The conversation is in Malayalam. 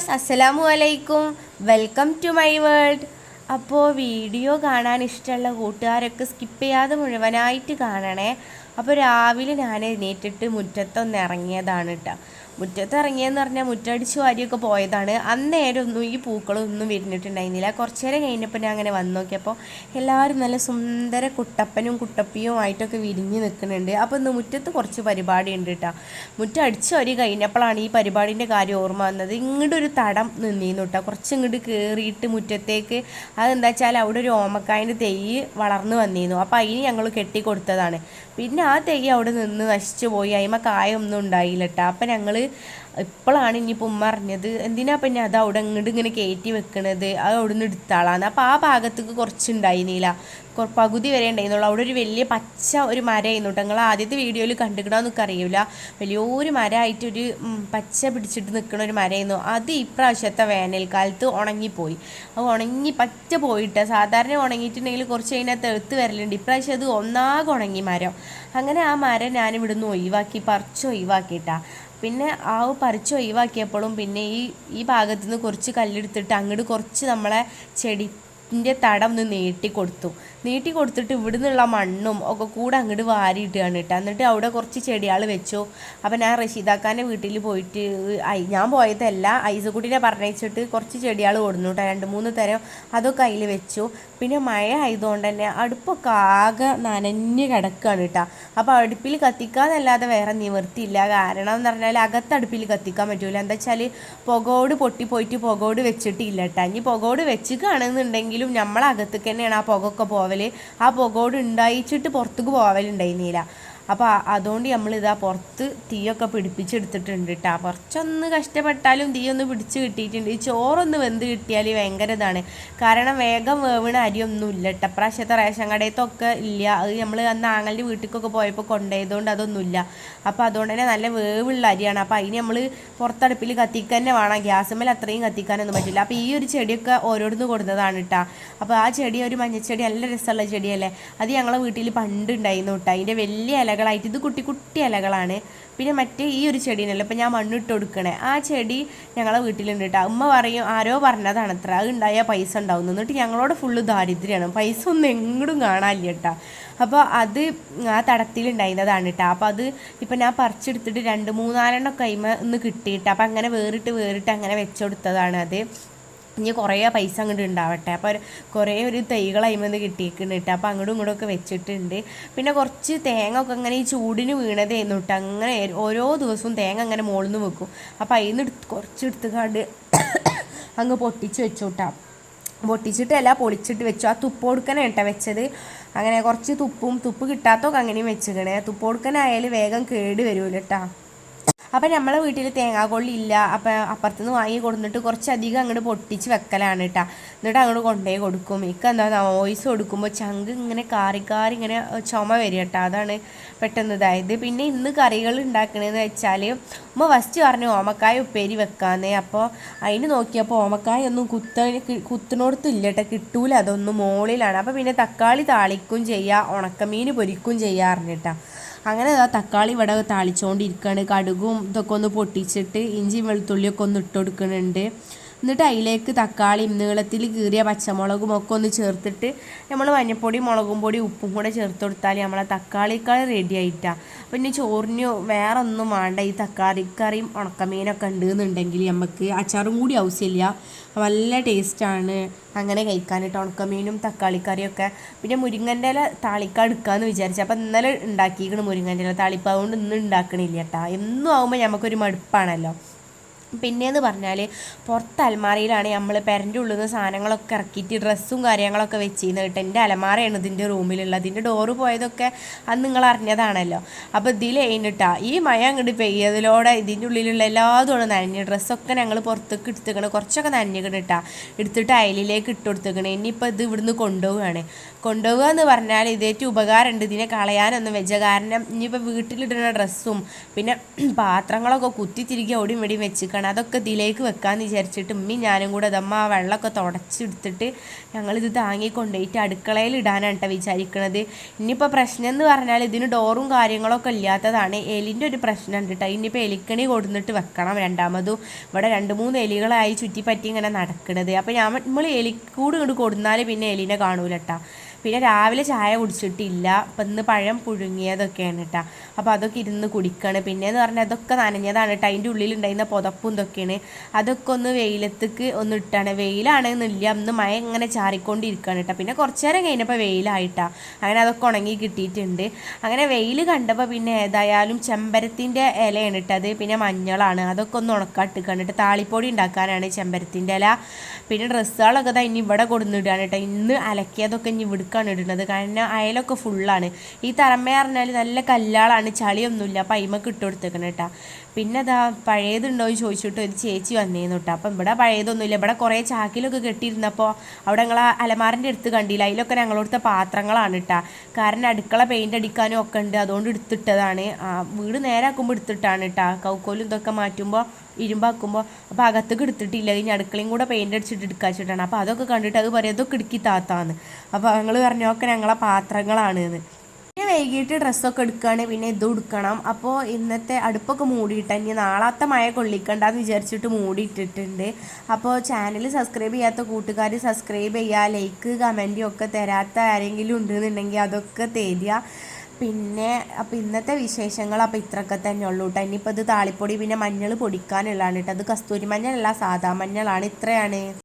വ്യൂവേഴ്സ് അസ്സലാമു അലൈക്കും വെൽക്കം ടു മൈ വേൾഡ് അപ്പോൾ വീഡിയോ കാണാൻ ഇഷ്ടമുള്ള കൂട്ടുകാരൊക്കെ സ്കിപ്പ് ചെയ്യാതെ മുഴുവനായിട്ട് കാണണേ. അപ്പോൾ രാവിലെ ഞാൻ എഴുന്നേറ്റിട്ട് മുറ്റത്തൊന്ന് ഇറങ്ങിയതാണ് കേട്ടോ മുറ്റത്ത് ഇറങ്ങിയെന്ന് പറഞ്ഞാൽ മുറ്റടിച്ച് വാരിയൊക്കെ പോയതാണ്. അന്നേരം ഒന്നും ഈ പൂക്കളൊന്നും വിരിഞ്ഞിട്ടുണ്ടായിരുന്നില്ല. കുറച്ച് നേരം കഴിഞ്ഞപ്പോൾ ഞാൻ അങ്ങനെ വന്നു നോക്കിയപ്പോൾ എല്ലാവരും നല്ല സുന്ദര കുട്ടപ്പനും കുട്ടപ്പിയും ആയിട്ടൊക്കെ വിരിഞ്ഞ് നിൽക്കുന്നുണ്ട്. അപ്പോൾ ഇന്ന് മുറ്റത്ത് കുറച്ച് പരിപാടി ഉണ്ട് കേട്ടോ മുറ്റടിച്ച് വരി കഴിഞ്ഞപ്പോഴാണ് ഈ പരിപാടിന്റെ കാര്യം ഓർമ്മ വന്നത്. ഇങ്ങോട്ടൊരു തടം നിന്നിരുന്നു കേട്ടോ കുറച്ച് ഇങ്ങോട്ട് കയറിയിട്ട് മുറ്റത്തേക്ക് അതെന്താ വെച്ചാൽ അവിടെ ഒരു ഓമക്കായന്റെ തെയ്യ് വളർന്നു വന്നിരുന്നു. അപ്പോൾ അതിന് ഞങ്ങൾ കെട്ടി കൊടുത്തതാണ് പിന്നെ ആ തെയ്യ് അവിടെ നിന്ന് നശിച്ചു പോയി. അതിമ കായൊന്നും ഉണ്ടായില്ല കേട്ടോ അപ്പം ഞങ്ങൾ ഇപ്പോഴാണ് ഇനിയിപ്പോൾ ഉമ്മ അറിഞ്ഞത്. എന്തിനാ പിന്നെ അത് അവിടെ അങ്ങോട്ട് ഇങ്ങനെ കയറ്റി വെക്കണത്? അത് അവിടെ നിന്ന് എടുത്താളാന്ന്. അപ്പോൾ ആ ഭാഗത്തേക്ക് കുറച്ചുണ്ടായിരുന്നില്ല കുറ പകുതി വരെ ഉണ്ടായിരുന്നുള്ളൂ. അവിടെ ഒരു വലിയ പച്ച ഒരു മരമായിരുന്നു കേട്ടോ. നിങ്ങൾ ആദ്യത്തെ വീഡിയോയിൽ കണ്ടിക്കണമെന്നൊക്കെ അറിയില്ല. വലിയൊരു മരമായിട്ടൊരു പച്ച പിടിച്ചിട്ട് നിൽക്കുന്ന ഒരു മരമായിരുന്നു അത് ഇപ്രാവശ്യത്തെ വേനൽക്കാലത്ത് ഉണങ്ങിപ്പോയി. അത് ഉണങ്ങി പച്ച പോയിട്ട്. സാധാരണ ഉണങ്ങിയിട്ടുണ്ടെങ്കിൽ കുറച്ച് കഴിഞ്ഞാൽ തെളുത്ത് വരലുണ്ട്. ഇപ്രാവശ്യം അത് ഒന്നാകെ ഉണങ്ങി മരം. അങ്ങനെ ആ മരം ഞാൻ ഇവിടുന്ന് ഒഴിവാക്കി പറിച്ച് ഒഴിവാക്കിയിട്ടാ പിന്നെ ആ പറിച്ച് ഒഴിവാക്കിയപ്പോഴും പിന്നെ ഈ ഈ ഭാഗത്തു നിന്ന് കുറച്ച് കല്ലെടുത്തിട്ട് അങ്ങോട്ട് കുറച്ച് നമ്മളെ ചെടിന്റെ തടം ഒന്ന് നീട്ടി കൊടുത്തു. നീട്ടി കൊടുത്തിട്ട് ഇവിടെ നിന്നുള്ള മണ്ണും ഒക്കെ കൂടെ അങ്ങോട്ട് വാരിയിട്ടാണ് കേട്ടോ. എന്നിട്ട് അവിടെ കുറച്ച് ചെടികൾ വെച്ചു. അപ്പം ഞാൻ റഷീദാക്കാന്റെ വീട്ടിൽ പോയിട്ട് ഞാൻ പോയതല്ല ഐസക്കുട്ടീനെ പറഞ്ഞയച്ചിട്ട് കുറച്ച് ചെടികൾ കൊടുന്നു കേട്ടോ. രണ്ട് മൂന്ന് തരം അതൊക്കെ അതിൽ വെച്ചു. പിന്നെ മഴ ആയതുകൊണ്ട് തന്നെ അടുപ്പൊക്കെ ആകെ നനഞ്ഞ് കിടക്കുകയാണ് കേട്ടോ. അപ്പോൾ അടുപ്പിൽ കത്തിക്കാന്നല്ലാതെ വേറെ നിവൃത്തിയില്ല. കാരണം എന്ന് പറഞ്ഞാൽ അകത്ത് അടുപ്പിൽ കത്തിക്കാൻ പറ്റൂല. എന്താ വെച്ചാൽ പുകോട് പൊട്ടിപ്പോയിട്ട് പുകോട് വെച്ചിട്ടില്ല കേട്ടോ. ഇനി പുകോട് വെച്ച് കാണുന്നുണ്ടെങ്കിലും നമ്മളകത്തേക്ക് തന്നെയാണ് ആ പുകയൊക്കെ പോവൽ ആ പുകയോട് ഉണ്ടായിച്ചിട്ട് പുറത്തേക്ക് പോവലുണ്ടായിരുന്നില്ല അപ്പോൾ അതുകൊണ്ട് നമ്മളിതാ പുറത്ത് തീയൊക്കെ പിടിപ്പിച്ചെടുത്തിട്ടുണ്ട് കേട്ടോ കുറച്ചൊന്ന് കഷ്ടപ്പെട്ടാലും തീ ഒന്ന് പിടിച്ച് കിട്ടിയിട്ടുണ്ട്. ഈ ചോറൊന്ന് വെന്ത് കിട്ടിയാൽ ഭയങ്കര ഇതാണ്. കാരണം വേഗം വേവണ അരിയൊന്നും ഇല്ല കേട്ടോ പ്രാവശ്യത്തെ റേഷൻ കടയത്തൊക്കെ ഇല്ല. അത് നമ്മൾ അന്ന് ആങ്ങളുടെ വീട്ടിലേക്കൊക്കെ പോയപ്പോൾ കൊണ്ടുപോയതുകൊണ്ട് അതൊന്നുമില്ല. അപ്പോൾ അതുകൊണ്ട് തന്നെ നല്ല വേവുള്ള അരിയാണ്. അപ്പോൾ അതിന് നമ്മൾ പുറത്തടുപ്പിൽ കത്തിക്കാൻ തന്നെ വേണം ഗ്യാസുമ്മൽ അത്രയും കത്തിക്കാനൊന്നും പറ്റില്ല. അപ്പോൾ ഈ ഒരു ചെടിയൊക്കെ ഓരോരുന്ന് കൊടുത്തതാണ് കേട്ടോ അപ്പോൾ ആ ചെടി ഒരു മഞ്ഞച്ചെടി നല്ല രസമുള്ള ചെടിയല്ലേ? അത് ഞങ്ങളെ വീട്ടിൽ പണ്ട് ഉണ്ടായിരുന്നു കേട്ടോ അതിന്റെ വലിയ ഇലകളായിട്ട് ഇത് കുട്ടി കുട്ടി ഇലകളാണ്. പിന്നെ മറ്റേ ഈ ഒരു ചെടീനല്ലോ ഇപ്പം ഞാൻ മണ്ണിട്ട് കൊടുക്കണേ. ആ ചെടി ഞങ്ങളെ വീട്ടിലുണ്ട് കേട്ടോ അമ്മ പറയും ആരോ പറഞ്ഞതാണ് അത്ര. അത് ഉണ്ടായാൽ പൈസ ഉണ്ടാവും എന്നിട്ട് ഞങ്ങളോട് ഫുള്ള് ദാരിദ്ര്യമാണ്. പൈസ ഒന്നും എങ്ങോട്ടും കാണാനില്ല കേട്ടോ അപ്പോൾ അത് ആ തടത്തിലുണ്ടായിരുന്നതാണ് കേട്ടോ അപ്പോൾ അത് ഇപ്പം ഞാൻ പറിച്ചെടുത്തിട്ട് രണ്ട് മൂന്നാലെണ്ണം കൈമ ഒന്ന് കിട്ടിയിട്ട് അപ്പം അങ്ങനെ വേറിട്ട് വേറിട്ട് അങ്ങനെ വെച്ചെടുത്തതാണ് അത്. ഇനി കുറേ പൈസ അങ്ങോട്ട് ഉണ്ടാവട്ടെ അപ്പോൾ കുറേ ഒരു തൈകൾ കിട്ടിയേക്കുന്നുണ്ട് കേട്ടോ അപ്പോൾ അങ്ങോട്ടും ഇങ്ങോട്ടും ഒക്കെ വെച്ചിട്ടുണ്ട്. പിന്നെ കുറച്ച് തേങ്ങ ഒക്കെ അങ്ങനെ ഈ ചൂടിന് വീണതായിരുന്നു കേട്ടോ അങ്ങനെ ഓരോ ദിവസവും തേങ്ങ അങ്ങനെ മുകളിൽ നിന്ന് വെക്കും. അപ്പോൾ അതിൽ നിന്ന് കുറച്ച് എടുത്തുകൊണ്ട് അങ്ങ് പൊട്ടിച്ച് വെച്ചു കേട്ടോ പൊട്ടിച്ചിട്ടല്ല പൊളിച്ചിട്ട് വെച്ചു. ആ തുപ്പ് കൊടുക്കനാണ് കേട്ടോ വെച്ചത്. അങ്ങനെ കുറച്ച് തുപ്പും തുപ്പ് കിട്ടാത്തൊക്കെ അങ്ങനെയും വെച്ചിക്കണേ. തുപ്പ് കൊടുക്കനായാലും വേഗം കേട് വരുമല്ലോ കേട്ടോ അപ്പം നമ്മളെ വീട്ടിൽ തേങ്ങാക്കൊള്ളി ഇല്ല അപ്പം അപ്പുറത്തുനിന്ന് വാങ്ങി കൊടുത്തിട്ട് കുറച്ചധികം അങ്ങോട്ട് പൊട്ടിച്ച് വെക്കലാണ് കേട്ടോ എന്നിട്ട് അങ്ങോട്ട് കൊണ്ടുപോയി കൊടുക്കും. ഇക്ക എന്താ വോയിസ് കൊടുക്കുമ്പോൾ ചങ്ക് ഇങ്ങനെ കാറി കാറി ഇങ്ങനെ ചുമ വരും കേട്ടോ അതാണ് പെട്ടെന്ന്. പിന്നെ ഇന്ന് കറികൾ ഉണ്ടാക്കണതെന്ന് വെച്ചാൽ ഉമ്മ ഫസ്റ്റ് പറഞ്ഞു ഓമക്കായ ഉപ്പേരി വെക്കാന്ന്. അപ്പോൾ അതിന് നോക്കിയപ്പോൾ ഓമക്കായ ഒന്നും കുത്ത കുത്തിനോടത്തില്ല കേട്ടോ കിട്ടൂല അതൊന്നും മോളിലാണ്. അപ്പോൾ പിന്നെ തക്കാളി താളിക്കും ചെയ്യുക ഉണക്കമീൻ പൊരിക്കും ചെയ്യാറുണ്ട് അങ്ങനെ ആ തക്കാളി ഇവിടെ താളിച്ചുകൊണ്ടിരിക്കുകയാണ് കടുകും ഇതൊക്കെ ഒന്ന് പൊട്ടിച്ചിട്ട് ഇഞ്ചിയും വെളുത്തുള്ളിയൊക്കെ ഒന്ന് ഇട്ട് കൊടുക്കുന്നുണ്ട് എന്നിട്ട് അതിലേക്ക് തക്കാളിയും നീളത്തിൽ കീറിയ പച്ചമുളകും ഒക്കെ ഒന്ന് ചേർത്തിട്ട് നമ്മൾ മഞ്ഞപ്പൊടി മുളകും പൊടി ഉപ്പും കൂടെ ചേർത്ത് കൊടുത്താൽ നമ്മളെ തക്കാളിക്കറി റെഡി ആയിട്ടാണ് പിന്നെ ചോറിന് വേറെ ഒന്നും വേണ്ട. ഈ തക്കാളിക്കറിയും ഉണക്കമീനൊക്കെ ഉണ്ട് എന്നുണ്ടെങ്കിൽ നമുക്ക് അച്ചാറും കൂടി ആവശ്യമില്ല. നല്ല ടേസ്റ്റാണ് അങ്ങനെ കഴിക്കാനിട്ട് ഉണക്കമീനും തക്കാളിക്കറിയൊക്കെ പിന്നെ മുരിങ്ങന്റെ ഇല താളിക്ക എടുക്കാമെന്ന് വിചാരിച്ചു. അപ്പം ഇന്നലെ ഉണ്ടാക്കിയിരിക്കണം മുരിങ്ങന്റെ ഇല താളിപ്പ് അതുകൊണ്ട് ഇന്ന് ഉണ്ടാക്കണില്ല കേട്ടോ എന്നും ആകുമ്പോൾ നമുക്കൊരു മടുപ്പാണല്ലോ. പിന്നെയെന്ന് പറഞ്ഞാൽ പുറത്ത് അലമാരയിലാണ് നമ്മൾ പെരന്റെ ഉള്ളിൽ നിന്ന് സാധനങ്ങളൊക്കെ ഇറക്കിയിട്ട് ഡ്രസ്സും കാര്യങ്ങളൊക്കെ വെച്ചിരുന്നത് കേട്ടോ. എന്റെ അലമാരയാണ് ഇതിന്റെ റൂമിലുള്ളത്. ഇതിന്റെ ഡോറ് പോയതൊക്കെ അത് നിങ്ങൾ അറിഞ്ഞതാണല്ലോ. അപ്പോൾ ഇതിൽ കഴിഞ്ഞിട്ടാ ഈ മഴ അങ്ങോട്ട് പെയ്യതിലൂടെ ഇതിന്റെ ഉള്ളിലുള്ള എല്ലാതും നനഞ്ഞ് ഡ്രസ്സൊക്കെ ഞങ്ങൾ പുറത്തേക്ക് എടുത്തേക്കണ്. കുറച്ചൊക്കെ നനഞ്ഞിക്കണ് കേട്ടാ എടുത്തിട്ട് അയലിലേക്ക് ഇട്ട് കൊടുത്തേക്കണ്. ഇനിയിപ്പോൾ ഇത് ഇവിടുന്ന് കൊണ്ടുപോവുകയാണ് കൊണ്ടുപോകുക എന്ന് പറഞ്ഞാൽ ഇതേറ്റവും ഉപകാരമുണ്ട്. ഇതിനെ കളയാനൊന്നും വെച്ച കാരണം ഇനിയിപ്പോൾ വീട്ടിലിടുന്ന ഡ്രസ്സും പിന്നെ പാത്രങ്ങളൊക്കെ കുത്തി തിരികെ ഓടിയും വെടിയും വെച്ചിക്കണം അതൊക്കെ ഇതിലേക്ക് വെക്കാമെന്ന് വിചാരിച്ചിട്ട് ഉമ്മി ഞാനും കൂടെ അതമ്മ ആ വെള്ളമൊക്കെ തുടച്ചെടുത്തിട്ട് ഞങ്ങളിത് താങ്ങി കൊണ്ടുപോയിട്ട് അടുക്കളയിൽ ഇടാനാണ് കേട്ടോ വിചാരിക്കണത്. ഇനിയിപ്പോൾ പ്രശ്നം എന്ന് പറഞ്ഞാൽ ഇതിന് ഡോറും കാര്യങ്ങളൊക്കെ ഇല്ലാത്തതാണ് എലിന്റെ ഒരു പ്രശ്നമുണ്ട് കേട്ടോ ഇനിയിപ്പോൾ എലിക്കണി കൊടുന്നിട്ട് വെക്കണം രണ്ടാമതും. ഇവിടെ രണ്ട് മൂന്ന് എലികളായി ചുറ്റിപ്പറ്റി ഇങ്ങനെ നടക്കണത്. അപ്പോൾ ഞാൻ നമ്മൾ എലിക്കൂട് ഇങ്ങോട്ട് കൊടുന്നാൽ പിന്നെ എലിനെ കാണൂല കേട്ടോ പിന്നെ രാവിലെ ചായ കുടിച്ചിട്ടില്ല. അപ്പം ഇന്ന് പഴം പുഴുങ്ങിയതൊക്കെയാണ് കേട്ടോ അപ്പോൾ അതൊക്കെ ഇരുന്ന് കുടിക്കണം. പിന്നെയെന്ന് പറഞ്ഞാൽ അതൊക്കെ നനഞ്ഞതാണ്. കേട്ടോ അതിന്റെ ഉള്ളിലുണ്ടായിരുന്ന പുതപ്പും ഇതൊക്കെയാണ്. അതൊക്കെ ഒന്ന് വെയിലത്തേക്ക് ഒന്ന് ഇട്ടാണ്. വെയിലാണെന്നില്ല അന്ന് മഴ ഇങ്ങനെ ചാറിക്കൊണ്ടിരിക്കുകയാണ് കേട്ടോ പിന്നെ കുറച്ച് നേരം കഴിഞ്ഞപ്പോൾ വെയിലായിട്ടാ. അങ്ങനെ അതൊക്കെ ഉണങ്ങി കിട്ടിയിട്ടുണ്ട്. അങ്ങനെ വെയിൽ കണ്ടപ്പോൾ പിന്നെ ഏതായാലും ചെമ്പരത്തിന്റെ ഇലയാണ് ഇട്ടത് പിന്നെ മഞ്ഞളാണ്. അതൊക്കെ ഒന്ന് ഉണക്കാട്ടിക്കാണ് കേട്ടോ താളിപ്പൊടി ഉണ്ടാക്കാനാണ് ചെമ്പരത്തിന്റെ ഇല. പിന്നെ ഡ്രസ്സുകളൊക്കെ തന്നെ ഇവിടെ കൊടുന്നിടുകയാണ് കേട്ടോ ഇന്ന് അലക്കിയതൊക്കെ ഇനി ഇവിടുക്കാണ് ഇടുന്നത്. കാരണം അയലൊക്കെ ഫുള്ളാണ് ഈ തറമേ പറഞ്ഞാൽ നല്ല കല്ലാളാണ്. ചളിയൊന്നുമില്ല. അപ്പം അയിമക്ക് ഇട്ട് കൊടുത്തേക്കണം കേട്ടോ. പിന്നെ അതാ പഴയതുണ്ടോ എന്ന് ചോദിച്ചിട്ട് ഒരു ചേച്ചി വന്നേന്ന് കേട്ടോ അപ്പം ഇവിടെ പഴയതൊന്നുമില്ല. ഇവിടെ കുറേ ചാക്കിലൊക്കെ കെട്ടിയിരുന്നപ്പോൾ അവിടെ ഞങ്ങൾ അലമാറിന്റെ അടുത്ത് കണ്ടില്ല. അതിലൊക്കെ ഞങ്ങളോടുത്ത പാത്രങ്ങളാണ് കേട്ടോ കാരണം അടുക്കള പെയിന്റ് അടിക്കാനും ഒക്കെ ഉണ്ട്. അതുകൊണ്ട് എടുത്തിട്ടതാണ്. വീട് നേരാക്കുമ്പോൾ എടുത്തിട്ടാണ് കേട്ടോ കൗക്കോലും ഇതൊക്കെ മാറ്റുമ്പോൾ ഇരുമ്പാക്കുമ്പോൾ അപ്പോൾ അകത്തേക്ക് എടുത്തിട്ടില്ല. ഇനി അടുക്കളയും കൂടെ പെയിന്റ് അടിച്ചിട്ട് എടുക്കാച്ചിട്ടാണ്. അപ്പോൾ അതൊക്കെ കണ്ടിട്ട് അത് പറയും അതൊക്കെ ഇടുക്കി താത്താന്ന്. അപ്പോൾ ഞങ്ങൾ പറഞ്ഞൊക്കെ ഞങ്ങളെ പാത്രങ്ങളാണ് എന്ന്. പിന്നെ വൈകിട്ട് ഡ്രസ്സൊക്കെ എടുക്കുകയാണ് പിന്നെ ഇതും എടുക്കണം അപ്പോൾ ഇന്നത്തെ അടുപ്പൊക്കെ മൂടിയിട്ട് ഇനി നാളത്തെ മഴ കൊള്ളിക്കണ്ടെന്ന് വിചാരിച്ചിട്ട് മൂടിയിട്ടിട്ടുണ്ട്. അപ്പോൾ ചാനൽ സബ്സ്ക്രൈബ് ചെയ്യാത്ത കൂട്ടുകാർ സബ്സ്ക്രൈബ് ചെയ്യുക ലൈക്ക് കമന്റും ഒക്കെ തരാത്ത ആരെങ്കിലും ഉണ്ടെന്നുണ്ടെങ്കിൽ അതൊക്കെ തരിക. പിന്നെ അപ്പം ഇന്നത്തെ വിശേഷങ്ങൾ അപ്പോൾ ഇത്രയൊക്കെ തന്നെ ഉള്ളൂ കേട്ടോ ഇനിയിപ്പോൾ ഇത് താളിപ്പൊടി പിന്നെ മഞ്ഞൾ പൊടിക്കാനുള്ളതാണ് കേട്ടോ അത് കസ്തൂരി മഞ്ഞളല്ല സാധാ മഞ്ഞളാണ്. ഇത്രയാണ്.